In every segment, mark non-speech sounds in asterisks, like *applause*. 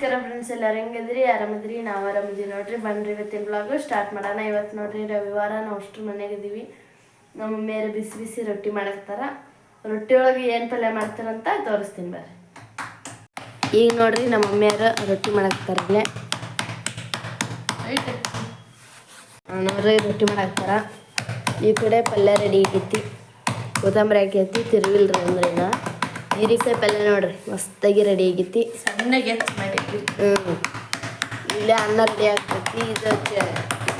ನಮಸ್ಕಾರ ಫ್ರೆಂಡ್ಸ್ ಎಲ್ಲರೂ ಹೆಂಗದ್ರಿ ಆರಾಮದ್ರಿ ನಾವು ಆರಾಮದಿವಿ ನೋಡ್ರಿ. ಬನ್ರಿ ಇವತ್ತಿನ ಬ್ಲಾಗ್ ಸ್ಟಾರ್ಟ್ ಮಾಡೋಣ. ಇವತ್ತು ನೋಡ್ರಿ ರವಿವಾರ. ನಾವು ಅಷ್ಟು ಮನೆಗೆ ಇದೀವಿ. ನಮ್ಮ ಮೇಲೆ ಬಿಸಿ ಬಿಸಿ ರೊಟ್ಟಿ ಮಾಡಾಕ್ತಾರ ರೊಟ್ಟಿ ಒಳಗೆ ಏನು ಪಲ್ಯ ಮಾಡ್ತಾರಂತ ತೋರಿಸ್ತೀನಿ ಬರ್ರಿ. ಈಗ ನೋಡ್ರಿ ನಮ್ಮ ಮಮ್ಮಿಯಾರ ರೊಟ್ಟಿ ಮಾಡಕ್ತಾರ ಇಲ್ಲೇ. ಆ, ನೋಡ್ರಿ ರೊಟ್ಟಿ ಮಾಡಾಕ್ತಾರ ಈ ಕಡೆ ಪಲ್ಯ ರೆಡಿ ಆಗೈತಿ. ಕೊತ್ತಂಬರಿ ಹಾಕೈತಿ. ತಿರುವಿಲ್ರಿ ಅಂದ್ರೆ ಇನ್ನ ಹೀರಿಕಾಯಿ ಪಲ್ಯ ನೋಡ್ರಿ ಮಸ್ತಾಗಿ ರೆಡಿ ಆಗೈತಿ. ಸಣ್ಣಗೆ ಮಾಡಿದ್ವಿ. ಹ್ಞೂ ಇಲ್ಲೇ ಅನ್ನ ರೆಡಿ ಆಗ್ತೈತಿ ಇದು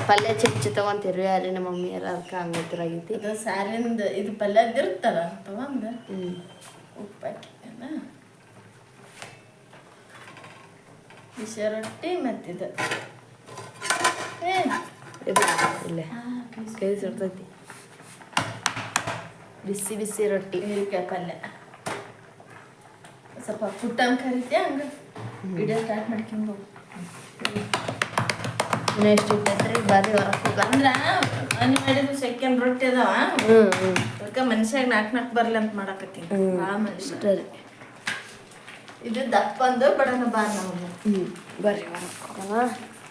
ಪಲ್ಯ ಚಮಚ ತಗೊಂತೀರಿ ಯಾರೇ ನಮ್ಮ ಮಮ್ಮಿಯರ ಅದಕ್ಕೆ ಆಗೈತಿ. ಇದು ಸಾರಿನಿಂದ ಇದು ಪಲ್ಯ ಇರ್ತಲ್ಲ ತಗೊಂಡು ಹ್ಞೂ ಉಪ್ಪು ಹಾಕಿದ್ದೇನ ಬಿಸಿ ರೊಟ್ಟಿ ಮತ್ತಿದು ಇಲ್ಲೇ ಕೈ ಸುಡ್ತೈತಿ. ಬಿಸಿ ಬಿಸಿ ರೊಟ್ಟಿ. ಹೀರಿಕಾಯಿ ಪಲ್ಯ. ಸ್ವಲ್ಪ ಪುಟ್ಟಂಗೆ ಕರಿತೀಯ ಹಂಗೆ ವಿಡಿಯೋ ಸ್ಟಾರ್ಟ್ ಮಾಡ್ಕೊಂಡು ಎಷ್ಟು ಇರ್ತೈತ್ರಿ ಬಾರಿ ಹೊರಕ್ಕೆ ಅಂದ್ರೆ ಮನೆ ಮಾಡಿದ್ರು ಸೆಕೆಂಡ್ ರೊಟ್ಟಿ ಅದಾವ. ಅದಕ್ಕೆ ಮನುಷ್ಯಾಗ ನಾಲ್ಕು ನಾಲ್ಕು ಬರ್ಲಿ ಅಂತ ಮಾಡಾಕತ್ತೀನಿ. ಹ್ಮ್. ಭಾಳ ಮನುಷ್ಯ ಇದು ದಪ್ಪಂದು ಬಡನ ಬಾರ್ ನಾವು. ಹ್ಞೂ ಬರ್ರಿ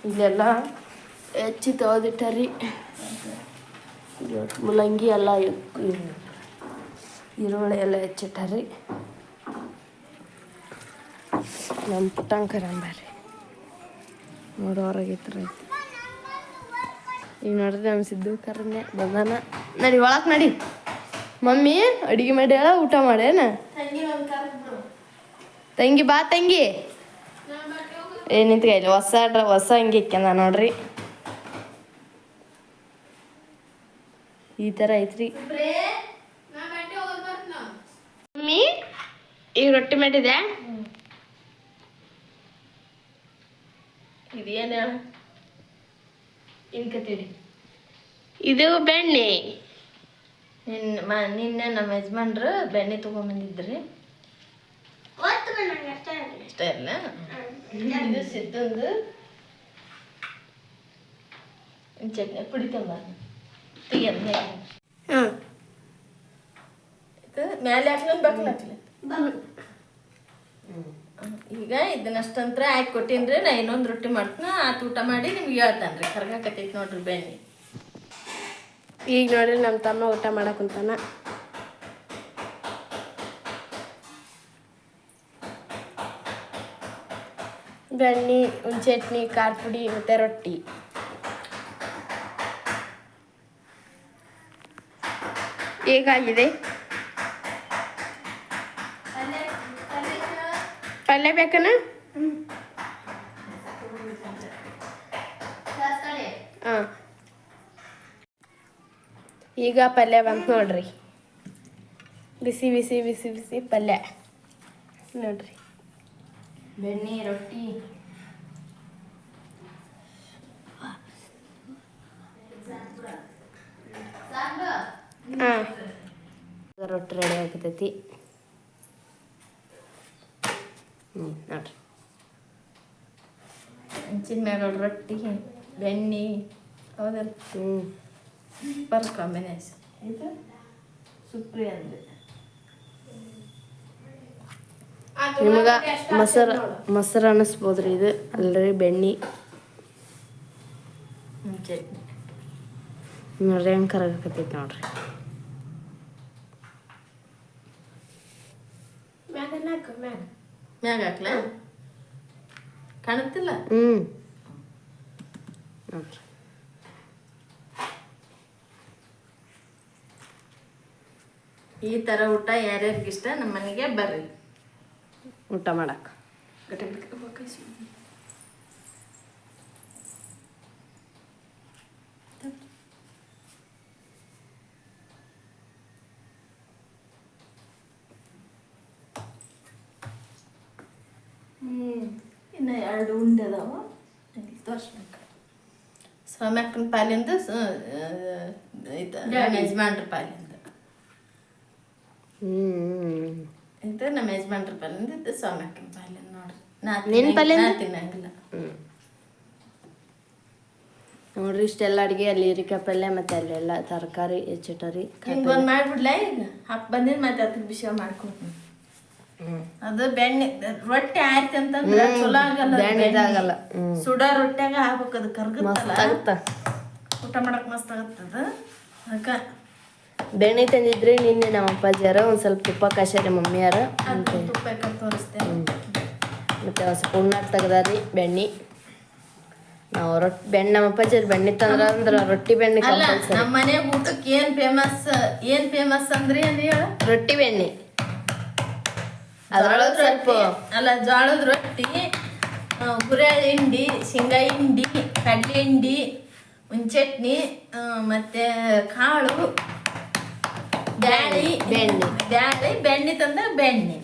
ಇಲ್ಲೆಲ್ಲ ಹೆಚ್ಚಿ ತೆಗೆದಿಟ್ಟರಿ ಮುಲ್ಲಂಗಿ ಎಲ್ಲ ಈರುಳ್ಳಿ ಎಲ್ಲ ಹೆಚ್ಚಿಟ್ಟಾರಿ. ನಮ್ಮ ಪುಟ್ಟಂಕರ ಅಂಬಾರಿ ನೋಡೋರಾಗಿತ್ತು ಹೊರಗಿತ್ರ ಈಗ ನೋಡಿದ್ರೆ ನಮ್ಮ ಸಿದ್ದು ಕರನ್ನೇ ಬಂದಾನ. ನಡಿ ಒಳಕ್ ನಡಿ. ಮಮ್ಮಿ ಅಡಿಗೆ ಮಾಡ್ಯಾಳ ಊಟ ಮಾಡೇನ ತಂಗಿ ಬಾ ತಂಗಿ. ಏ ನಿಂತ್ಕ ಇಲ್ಲಿ ಹೊಸ ಹೊಸ ಹಂಗೆ ಇಕ್ಕ್ಯಂದ ನೋಡ್ರಿ. ಈ ಥರ ಐತ್ರಿ. ಮಮ್ಮಿ ಈಗ ರೊಟ್ಟಿ ಮಾಡಿದೆ ಇದೇನು? ಹೇಳ ಇನ್ಕತೀರಿ ಇದು ಬೆಣ್ಣೆ. ನಿನ್ನ ಮ ನಿನ್ನೆ ನಮ್ಮ ಯಜಮಾನ್ರು ಬೆಣ್ಣೆ ತೊಗೊಂಬಂದಿದ್ರಿ. ಇಷ್ಟ ಇಲ್ಲ ಇದು ಸಿದ್ದಂದು ಚಟ್ನಿ ಕುಡಿತಮ್ಮ ತಂಬ ತೆಗಿಯೋದು ಮೇಲೆ ಹಾಂ ಇದು ಮೇಲೆ ಹಾಕ್ಲನ್ ಬಕ್ಲ. ಹಾಕ್ಲ ಈಗ ಇದನ್ನಷ್ಟಂತ್ರ ಹಾಕಿ ಕೊಟ್ಟಿನ್ರಿ, ನಾ ಇನ್ನೊಂದು ರೊಟ್ಟಿ ಮಾಡ್ತೀನಿ, ಆತ ಊಟ ಮಾಡಿ ನಿಮ್ಗೆ ಹೇಳ್ತಾನ್ರಿ. ಕರ್ಗಾಕತ್ತೈತಿ ನೋಡ್ರಿ ಬೆಣ್ಣೆ. ಈಗ ನೋಡ್ರಿ ನಮ್ಮ ತಮ್ಮ ಊಟ ಮಾಡಕ್ ಕುಂತಾನ. ಬೆಣ್ಣೆ, ಒಂದು ಚಟ್ನಿ, ಖಾರ ಪುಡಿ ಮತ್ತೆ ರೊಟ್ಟಿ. ಹೇಗಾಗಿದೆ? ಪಲ್ಯ ಬೇಕನ ಹಾಂ ಈಗ ಪಲ್ಯ ಬಂತು ನೋಡ್ರಿ ಬಿಸಿ ಬಿಸಿ ಬಿಸಿ ಬಿಸಿ ಪಲ್ಯ ನೋಡ್ರಿ ಬೆಣ್ಣೆ ರೊಟ್ಟಿ ಹಾಂ ರೊಟ್ಟಿ ರೆಡಿ ಆಗ್ತೈತಿ ಹ್ಞೂ ನೋಡಿರಿ ಹಂಚಿನ ಮ್ಯಾಗ ರೊಟ್ಟಿ ಬೆಣ್ಣೆ ಹೌದಲ್ಲ? ಹ್ಞೂ ಸೂಪರ್ ಕಾಂಬಿನೇಷನ್ ಇದು ಸುಪ್ರಿ ಅಂದರೆ ನಿಮಗೆ ಮೊಸರು ಮೊಸರು ಅನ್ನಿಸ್ಬೋದ್ರಿ ಇದು? ಅಲ್ಲರಿ ಬೆಣ್ಣೆ. ನೋಡ್ರಿ ಹೆಂಗೆ ಕರಗಕತ್ತೈತಿ ನೋಡ್ರಿ. ಮ್ಯಾಗ ಹಾಕ್ಲ? ಕಾಣುತ್ತಿಲ್ಲ? ಹ್ಞೂ ಈ ಥರ ಊಟ ಯಾರ್ಯಾರಿಗಿಷ್ಟ ನಮ್ಮ ಮನೆಗೆ ಬರ್ರಿ. ಊಟ ಮಾಡಕ್ಕೆ ಇನ್ನು ಎರಡು ಉಂಡೆ ಅದಾವ. ತೋರ್ಸ್ಬೇಕು. ಸೌಮ್ಯಕ್ಕನ ಪಾಲಿಂದ ಇದು ನಮ್ಮ ಯಜಮಾನ್ರ ಪಾಲಿಂದ. ಹ್ಞೂ ಇದು ನಮ್ಮ ಯಜಮಾನ್ರ ಪಾಲಿಂದ ಇದು ಸೌಮ್ಯಕ್ಕನ ಪಾಲಿಂದ ನೋಡ್ರಿ. ನಾ ನಿನ್ ಪಾಲಿಂದ? ನಾ ತಿನ್ನಂಗಿಲ್ಲ. ಹ್ಞೂ ನೋಡ್ರಿ ಇಷ್ಟೆಲ್ಲ ಅಡುಗೆ ಅಲ್ಲಿ ಹೀರಿಕಾಯಿ ಪಲ್ಯ ಮತ್ತು ಅಲ್ಲೆಲ್ಲ ತರಕಾರಿ ಹೆಚ್ಚಿಟ್ಟರಿ ಹಿಂಗೆ ಒಂದು ಮಾಡಿಬಿಡ್ಲ ಈಗ? ಹಬ್ಬ ಬಂದಿದ್ದು ಮತ್ತೆ ಅದಕ್ಕೆ ವಿಷಯ ಮಾಡ್ಕೊಡ್ತೀನಿ. ಅದು ಬೆಣ್ಣೆ ರೊಟ್ಟಿ ಆಯ್ತು ಅಂತಂದ್ರೆ ಚಲೋ ಆಗಲ್ಲ ಬೆಣ್ಣೆ ಬೆಣ್ಣೆ. ಇದಾಗಲ್ಲ. ಹ್ಮ್. ಸುಡ ರೊಟ್ಯಾಗ ಹಾಕ್ಬೇಕು ಅದು ಕರ್ಗತ್ತಲ್ಲ? ಊಟ ಮಾಡಕ್ ಮಸ್ತ್ ಆಗತ್ತದ ಅದಕ್ಕೆ ಬೆಣ್ಣೆ ತಂದಿದ್ರೆ ನಿನ್ನೆ ನಮ್ಮ ಅಪ್ಪಾಜಿಯಾರ ಒಂದು ಸ್ವಲ್ಪ ತುಪ್ಪ ಕಾಶಾರ ಮಮ್ಮಿಯಾರ ತುಪ್ಪ ತೋರಿಸ್ತೇನೆ. ಮತ್ತೆ ಒಂದು ಸ್ವಲ್ಪ ಉಣ್ಣಾಗ ತೆಗ್ದಾರಿ ಬೆಣ್ಣೆ. ನಾವು ರೊಟ್ಟಿ ಬೆಣ್ಣೆ ನಮ್ಮ ಅಪ್ಪಾಜಿಯರ್ ಬೆಣ್ಣೆ ತಂದ್ರ ಅಂದ್ರೆ ರೊಟ್ಟಿ ಬೆಣ್ಣೆ ನಮ್ಮ ಮನೆ ಊಟಕ್ಕೆ ಏನ್ ಫೇಮಸ್ ಏನ್ ಫೇಮಸ್ ಅಂದ್ರೆ ಏನು ರೊಟ್ಟಿ ಬೆಣ್ಣೆ. ಅದ್ರೊಳಗೆ ಸ್ವಲ್ಪ ಅಲ್ಲ ಜೋಳದ ರೊಟ್ಟಿ ಗುರೆಳ್ ಹಿಂಡಿ ಶೇಂಗಾ ಹಿಂಡಿ ಕಡ್ಲೆ ಹಿಂಡಿ ಚಟ್ನಿ ಮತ್ತೆ ಕಾಳು ಬ್ಯಾಳಿ ಬೆಣ್ಣೆ. ಬ್ಯಾಳಿ ಬೆಣ್ಣೆ ತಂದ್ರೆ ಬೆಣ್ಣೆ.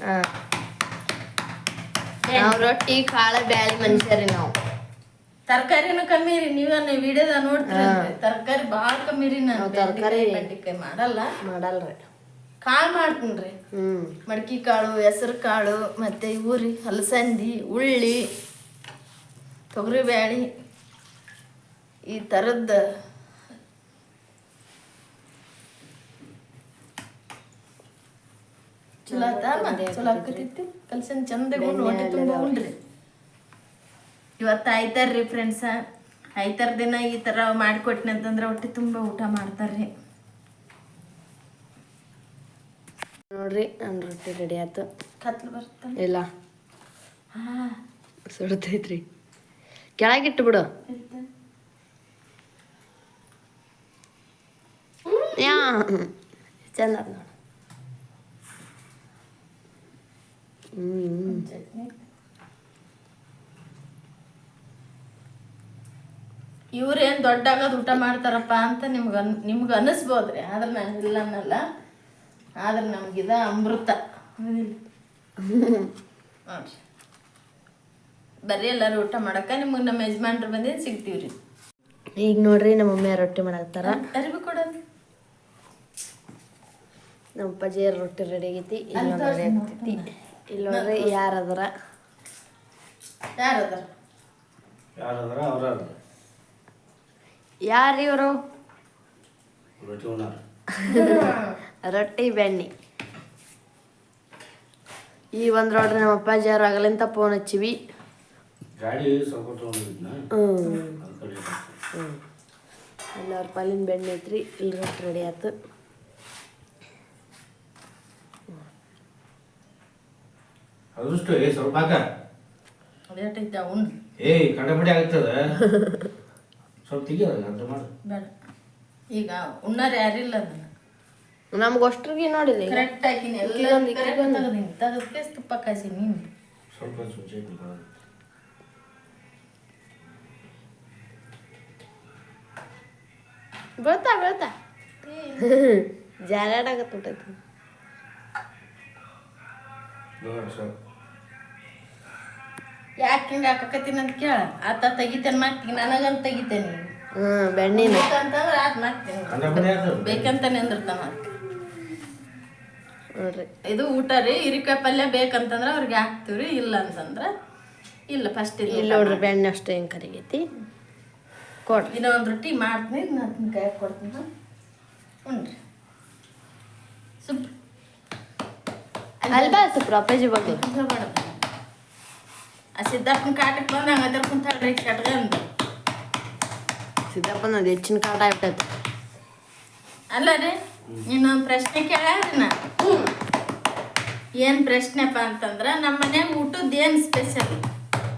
ನಾವು ರೊಟ್ಟಿ ಕಾಳು ಬ್ಯಾಳಿ ಮನುಷ್ಯರಿ ನಾವು. ತರಕಾರಿನೂ ಕಮ್ಮಿ ರೀ ನೀವ ವಿಡಿಯೋದ ನೋಡ್ತೀರಿ ತರಕಾರಿ ಭಾಳ ಕಮ್ಮಿ ರೀ ನಾನು ತರಕಾರಿ ಮಾಡಲ್ಲ. ಮಾಡಲ್ರಿ. ಕಾಳು ಮಾಡ್ತೀನಿ ರೀ ಮಡಕಿ ಕಾಳು ಹೆಸರು ಕಾಳು ಮತ್ತೆ ಇವು ರೀ ಹಲಸಂದಿ ಉಳ್ಳಿ ತೊಗರಿಬೇಳೆ ಈ ಥರದ್ದು ಚಲೋ ಚಲೋ ಆಕತೈತಿ. ಕಲ್ಸನ್ ಚಂದ ಹೊಟ್ಟೆ ತುಂಬ ಉಂಡ್ರಿ ಇವತ್ತು ಆಯ್ತಾರ್ರಿ ಫ್ರೆಂಡ್ಸ ಆಯ್ತಾರ ದಿನ ಈ ತರ ಮಾಡಿಕೊಟ್ನಿ ಅಂತಂದ್ರೆ ಹೊಟ್ಟೆ ತುಂಬ ಊಟ ಮಾಡ್ತಾರ್ರಿ. ನೋಡ್ರಿ ನನ್ನ ರೊಟ್ಟಿ ರೆಡಿ ಆಯ್ತು. ಕತ್ಲು ಇಲ್ಲ. ಸುಡತೈತ್ರಿ. ಕೆಳಗಿಟ್ಟು ಬಿಡು. ಯಾ. ಚಂದ ನೋಡಿ. ಚಟ್ನಿ ಇವ್ರೇನ್ ದೊಡ್ಡಾಗದ್ ಊಟ ಮಾಡ್ತಾರಪ್ಪ ಅಂತ ನಿಮ್ಗೆ ನಿಮ್ಗೆ ಅನ್ನಿಸ್ಬೋದ್ರಿ ಆದ್ರೆ ನಾನು ಇಲ್ಲ ಅನ್ನಲ್ಲ. ಆದ್ರೆ ನಮ್ಗಿದ ಅಮೃತ. ಬರ್ರಿ ಎಲ್ಲರೂ ಊಟ ಮಾಡಕ್ಕ? ನಿಮ್ಗೆ ನಮ್ಮ ಯಜಮಾನ್ರು ಬಂದಿದ್ದು ಸಿಗ್ತೀವ್ರಿ? ಈಗ ನೋಡ್ರಿ ನಮ್ಮ ಮಮ್ಮಿ ರೊಟ್ಟಿ ಮಾಡಾಕ್ತಾರ ಅರಿವಿ ಕೊಡೋದು. ನಮ್ಮ ಅಪ್ಪಾಜಿಯರ್ ರೊಟ್ಟಿ ರೆಡಿ ಆಗೈತಿ. ಇಲ್ಲ ರೆಡಿ ಆಗ್ತೈತಿ ಇಲ್ಲಿ ನೋಡ್ರಿ ಯಾರದರ? ಯಾರು ಅದಾರ ಅವರ ಅವ್ರ ಯಾರು ಇವರು? ರೊಟ್ಟಿ ಉಣ್ಣಾರ. *laughs* ರೊಟ್ಟಿ ಬೆಣ್ಣೆ. ಈ ಒಂದು ನೋಡ್ರಿ ನಮ್ಮ ಅಪ್ಪಾಜಿ ಅವ್ರು ಆಗಲಿಂತ ಫೋನ್ ಹಚ್ಚಿವಿ. ಅವ್ರ ಪಾಲಿನ ಬೆಣ್ಣೆ ಐತ್ರಿ ಇಲ್ಲಿ ರೊಟ್ಟಿ ರೆಡಿ ಆಯ್ತು ಅದೃಷ್ಟು ಏ *laughs* ಸ್ವಲ್ಪ ಹಾಕ ಅದೇಟೈತೆ ಅವ್ನು ಏಯ್ ಕಂಡಪಡಿ ಆಗ್ತದ ಸ್ವಲ್ಪ ತೆಗಿಯೋದ ಅರ್ಧ ಮಾಡು. ಬೇಡ. ಈಗ ಉಣ್ಣಾರ ಯಾರಿಲ್ಲ ಅದನ್ನ. ನಮ್ಗೆ ಅಷ್ಟ್ರಿಗೆ ನೋಡಿಲ್ಲ ಕರೆಕ್ಟ್ ಹಾಕಿನಿ ಎಲ್ಲ ತೆಗೆದೀನಿ ತೆಗೆದಕ್ಕೆ ತುಪ್ಪ ಕಾಸಿ ನೀನು. ಸ್ವಲ್ಪ. ಬೀಳ್ತಾ ಬೀಳ್ತಾ ನೋಡು ಸ್ವಲ್ಪ ಯಾಕೆ ಹಿಂಗೆ ಹಾಕಕತ್ತೀನಿ ಅಂತ ಕೇಳ. ಆತ ತೆಗಿತೇನೆ ಮಾಡ್ತೀನಿ ನನಗಂತ ತೆಗಿತೇನೆ ಹ್ಞೂ ಬೆಣ್ಣೆನ. ಬೇಕಂತಾನೆ ಅಂದಿರ್ತಾನ. ನೋಡ್ರಿ. ಇದು ಊಟ ರೀ ಹಿರಿಕಾಯಿ ಪಲ್ಯ ಬೇಕಂತಂದ್ರೆ ಅವ್ರಿಗೆ ಹಾಕ್ತಿವ್ರಿ ಇಲ್ಲ ಅಂತಂದ್ರೆ ಇಲ್ಲ ಫಸ್ಟ್ ಇಲ್ಲಿ ಇಲ್ಲ ನೋಡ್ರಿ ಬೆಣ್ಣೆ ಅಷ್ಟು ಹೆಂಗೆ ಕರಿಗೈತಿ ಕೊಡ್ರಿ. ಇನ್ನೊಂದು ರೊಟ್ಟಿ ಮಾಡ್ತೀನಿ ನಾನು ಕೈ ಕೊಡ್ತೀನಿ. ಉಣ್ರಿ ಸುಪ್ ಬಾ ಸ್ವಲ್ಪ ಅಪ್ಪಾಜಿ ಬಗ್ಗೆ? ಸಿದ್ದಪ್ಪನ ಕಾಟಕ್ಕೆ ಬಂದು ಹಂಗದ್ರ ಕುಂತಾಳ್ರಿ ಕಟ್ಗಂದು ಸಿದ್ದಪ್ಪನ ಅದು ಹೆಚ್ಚಿನ ಕಾಟ ಆಗ್ಬಿಟ್ಟೈತೆ ಅಲ್ಲ ರೀ ಇನ್ನೊಂದು ಪ್ರಶ್ನೆ ಕೇಳ್ರಿ ನಾ ಏನು ಪ್ರಶ್ನೆಪ್ಪ ಅಂತಂದ್ರೆ ನಮ್ಮ ಮನ್ಯಾಗ ಊಟದ್ದು ಏನು ಸ್ಪೆಷಲ್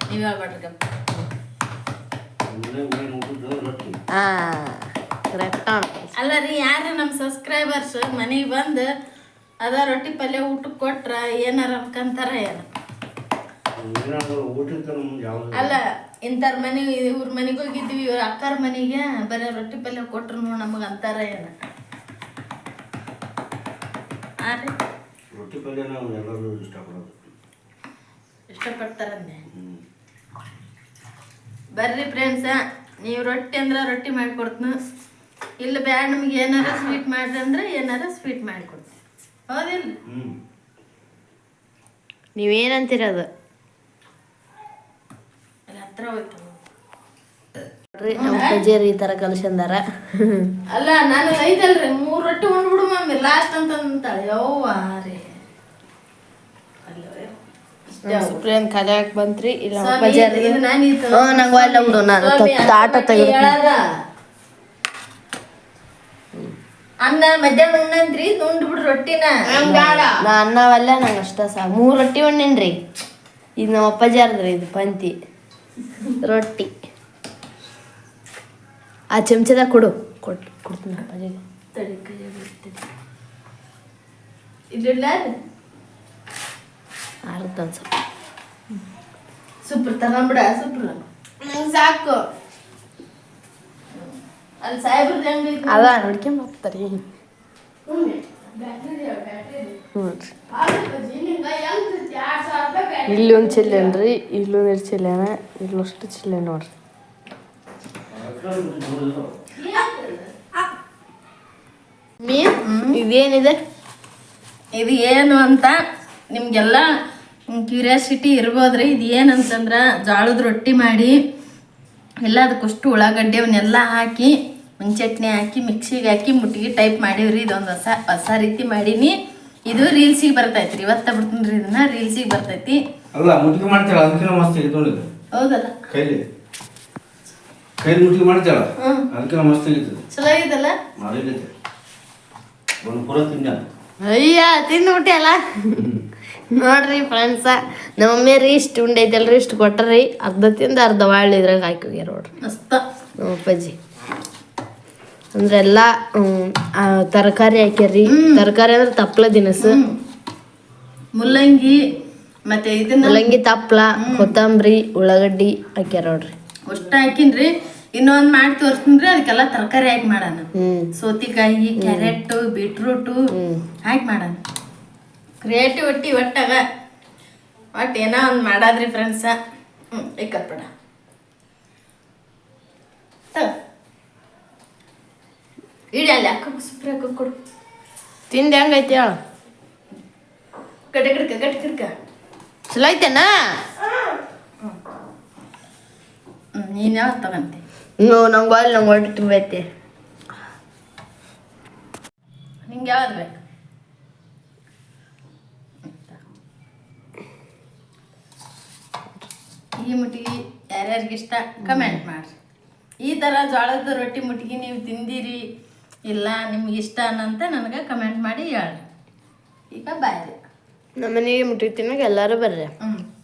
ನೀವು ಹೇಳ್ಬೇಡ್ರಿ ಗಪ್ಪ. ಮನೆ ರೊಟ್ಟಿ. ಹಾಂ ಕರೆಕ್ಟ್ ಅಲ್ಲ ರೀ ಯಾರು ನಮ್ಮ ಸಬ್ಸ್ಕ್ರೈಬರ್ಸ್ ಮನೆಗೆ ಬಂದು ಅದ ರೊಟ್ಟಿ ಪಲ್ಯ ಊಟಕ್ಕೆ ಕೊಟ್ರ ಏನಾರ ಅನ್ಕಂತಾರ ಏನು? ಅಲ್ಲ ಇಂಥವ್ರ ಮನೆ ಇವ್ರ ಮನೆಗೆ ಹೋಗಿದ್ವಿ ಇವ್ರ ಅಕ್ಕಾರ ಮನೆಗೆ ಬರೀ ರೊಟ್ಟಿ ಪಲ್ಯ ಕೊಟ್ರು ನೋಡಿ ನಮಗೆ ಅಂತಾರ ಏನು. ರೊಟ್ಟಿ ಪಲ್ಯ ನಾವು ಎಲ್ಲರೂ ಇಷ್ಟಪಡೋದು. ಇಷ್ಟಪಡ್ತಾರಂದೆ ಬರ್ರಿ ಫ್ರೆಂಡ್ಸ ನೀವು ರೊಟ್ಟಿ ಅಂದ್ರೆ ರೊಟ್ಟಿ ಮಾಡಿಕೊಡ್ತೀನಿ. ಇಲ್ಲ ಬ್ಯಾಡ ನಮ್ಗೆ ಏನಾರ ಸ್ವೀಟ್ ಮಾಡ್ರಿ ಅಂದ್ರೆ ಏನಾರ ಸ್ವೀಟ್ ಮಾಡಿಕೊಡ್ತೀನಿ ಹೌದಿಲ್ಲ ಹ್ಞೂ ನೀವೇನಂತೀರ ಅದು? ಅಲ್ಲಿ ಹತ್ರ ಹೋಯ್ತು. ಈ ತರ ಕಲ್ಸಂದಾರ ಅಲ್ಲ ನಾನು ಐತಲ್ರಿ ಮೂರು ರೊಟ್ಟಿ ಉಂಡ್ಬಿಡು ಮಮ್ಮಿ ಲಾಸ್ಟ್ ಅಂತ ಅಂತಾಳೆ ಯವ್ವ ರೀ. ಸುಪ್ರಿಯನ್ ಕಲಿಯಾಕ್ ಬಂತ್ರಿ ಇಲ್ಲ ನಂಗೆ ಬಿಡು ನಾನು ಅನ್ನ ತೆಗೆದು ಹೇಳಾರ. ಅನ್ನ ಮಧ್ಯಾಹ್ನ ಉಣ್ಣಂತ್ರಿ ಉಂಡು ಬಿಡ್ರಿ ರೊಟ್ಟಿನ ನಾ ಅನ್ನವಲ್ಲ ನಂಗೆ ಅಷ್ಟ ಸಾ ಮೂರು ರೊಟ್ಟಿ ಉಣ್ಣೇನ್ರಿ. ಇದು ನಮ್ಮ ಅಪ್ಪಾಜಿ ಅರ್ದ್ರಿ ಇದು ಪಂತಿ. ರೊಟ್ಟಿ. ಆ ಚಮಚದಾಗ ಕೊಡು. ಕೊಟ್ಟು ಕೊಡ್ತೀನಿ ಅಪ್ಪಾಜಿಗೆ ತಡಿ ಕೈಯಾಗ ಇಡ್ತೀನಿ. ಇಡ್ಲಿಲ್ಲ ಅರ್ಧ ಒಂದು ಸ್ವಲ್ಪ. ಸೂಪರ್ ತಗೊಂಬಿಡ ಸೂಪರ್. ನಂಗೆ ಸಾಕು. ಅಲ್ಲಿ ಸಾಹೇಬ್ರದ್ದು ಹೆಂಗೈತಿ ಅದ ನೋಡ್ಕೊಂಡ್ ಹೋಗ್ತಾರೆ. ಹ್ಞೂ ಇಲ್ಲಿ ಒಂದು ಚಿಲ್ಲೇನ್ರಿ ಇಲ್ಲೊಂದು ಚಿಲ್ಲೇನ ಇಲ್ಲೊಷ್ಟು ಚಿಲ್ಲೆ ನೋಡ್ರಿ. ಇದೇನಿದೆ? ಇದು ಏನು ಅಂತ ನಿಮಗೆಲ್ಲ ಕ್ಯೂರಿಯಾಸಿಟಿ ಇರ್ಬೋದ್ರಿ. ಇದು ಏನಂತಂದ್ರೆ ಜೋಳದ ರೊಟ್ಟಿ ಮಾಡಿ, ಎಲ್ಲ ಅದಕ್ಕಷ್ಟು ಉಳ್ಳಾಗಡ್ಡಿ ಅವನ್ನೆಲ್ಲ ಹಾಕಿ ಮುಂಚಟ್ನಿ ಚಟ್ನಿ ಹಾಕಿ, ಮಿಕ್ಸಿಗೆ ಹಾಕಿ ಮುಟ್ಟಿಗೆ ಟೈಪ್ ಮಾಡೀವ್ರಿ. ಇದೊಂದು ಹೊಸ ಹೊಸ ರೀತಿ ಮಾಡೀನಿ. ಇದು ರೀಲ್ಸಿಗೆ ಬರ್ತೈತ್ರಿ. ಇವತ್ತ ಬಿಡ್ತೀನಿ ರೀ ಇದನ್ನ ರೀಲ್ಸಿಗೆ ಬರ್ತೈತಿ. ಅಲ್ಲ ಮುಟ್ಟಿ ಮಾಡ್ತಾಳ ಅದಕ್ಕೆ ಮಸ್ತ್ ಆಗೈತೆ ನೋಡಿದ ಹೌದಲ್ಲ? ಕೈಲಿ. ಕೈಲಿ ಮುಟ್ಟಿ ಮಾಡ್ತಾಳ ಅದಕ್ಕೆ ಮಸ್ತ್ ಇದೆ ಚಲೋ ಆಗಿದಲ್ಲ? ಮಾಡಿಲ್ಲೈತೆ ಒಂದು ಪೂರ ತಿಂದ ಅಯ್ಯ ತಿಂದ್ಬಿಟ್ಟೆ ಅಲ್ಲ ನೋಡ್ರಿ ಫ್ರೆಂಡ್ಸ ನಮ್ಮ ಮಮ್ಮಿ ರೀ ಇಷ್ಟು ಉಂಡೆ ಐತಲ್ರಿ ಇಷ್ಟು ಕೊಟ್ಟರಿ. ಅರ್ಧ ತಿಂದ ಅರ್ಧ ಬಾಳೆ ಇದ್ರಾಗ ಹಾಕಿ ಹೋಗ್ಯಾರ ನೋಡ್ರಿ. ಮಸ್ತ. ನಮ್ಮ ಅಪ್ಪಾಜಿ. ಅಂದ್ರೆ ಎಲ್ಲ ತರಕಾರಿ ಹಾಕ್ಯಾರಿ ತರಕಾರಿ ಅಂದ್ರೆ ತಪ್ಪಲ ದಿನಸು. ಮುಲ್ಲಂಗಿ ಮತ್ತೆ ಇದನ್ನ ಮುಲ್ಲಂಗಿ ತಪ್ಪಲ ಕೊತ್ತಂಬರಿ ಉಳ್ಳಾಗಡ್ಡಿ ಹಾಕ್ಯಾರ ನೋಡ್ರಿ. ಅಷ್ಟ ಹಾಕಿನ್ರಿ. ಇನ್ನೊಂದು ಮಾಡಿ ತೋರಿಸ್ತೀನಿ ಅದಕ್ಕೆಲ್ಲ ತರಕಾರಿ ಹಾಕಿ ಮಾಡೋಣ. ಸೌತಿಕಾಯಿ ಕ್ಯಾರೆಟ್ ಬೀಟ್ರೂಟ್ ಹಾಕಿ ಮಾಡೋಣ. ಕ್ರಿಯೇಟಿವಿಟಿ ಒಟ್ಟಾಗ. ಒಟ್ಟು ಏನೋ ಒಂದು ಮಾಡಾದ್ರಿ ಫ್ರೆಂಡ್ಸ ಹ್ಞೂ ಇಕ್ಕತ್ಬಿಡ ಇಡಿ ಅಲ್ಲಿ ಅಕ್ಕ ಸುಪ್ರಿ ಅಕ್ಕ ಕೊಡು. ತಿಂದು ಹೆಂಗೈತೆ ಹೇಳ. ಗಟ್ಟ ಗಿಡಕ ಗಟ್ಟ ಗಿಡಕ ಚಲೋ ಐತೆನಾ? ಹ್ಞೂ ನೀನು ಯಾವ್ದು ತಗಂತೆ? ನೋ ನಂಗೆ ಬಾಲ್ ನಂಗೆ ಹೊಟ್ಟೆ ತುಂಬೈತಿ ನಿಂಗೆ ಯಾವ್ದು ಬೇಕು? ಈ ಮುಟ್ಟಿಗೆ ಯಾರ್ಯಾರಿಗೆ ಇಷ್ಟ ಕಮೆಂಟ್ ಮಾಡಿರಿ. ಈ ಥರ ಜೋಳದ ರೊಟ್ಟಿ ಮುಟ್ಟಿಗೆ ನೀವು ತಿಂದಿರಿ. ಇಲ್ಲ ನಿಮ್ಗೆ ಇಷ್ಟ ಅನ್ನಂತ ನನಗೆ ಕಮೆಂಟ್ ಮಾಡಿ ಹೇಳ್ರಿ. ಈಗ ಬಾಯ್ ನಮ್ಮ ಮನೆಗೆ ಮುಟ್ಟಿ ತಿನ್ನಕ್ಕೆ ಎಲ್ಲರೂ ಬರ್ರಿ. ಹ್ಞೂ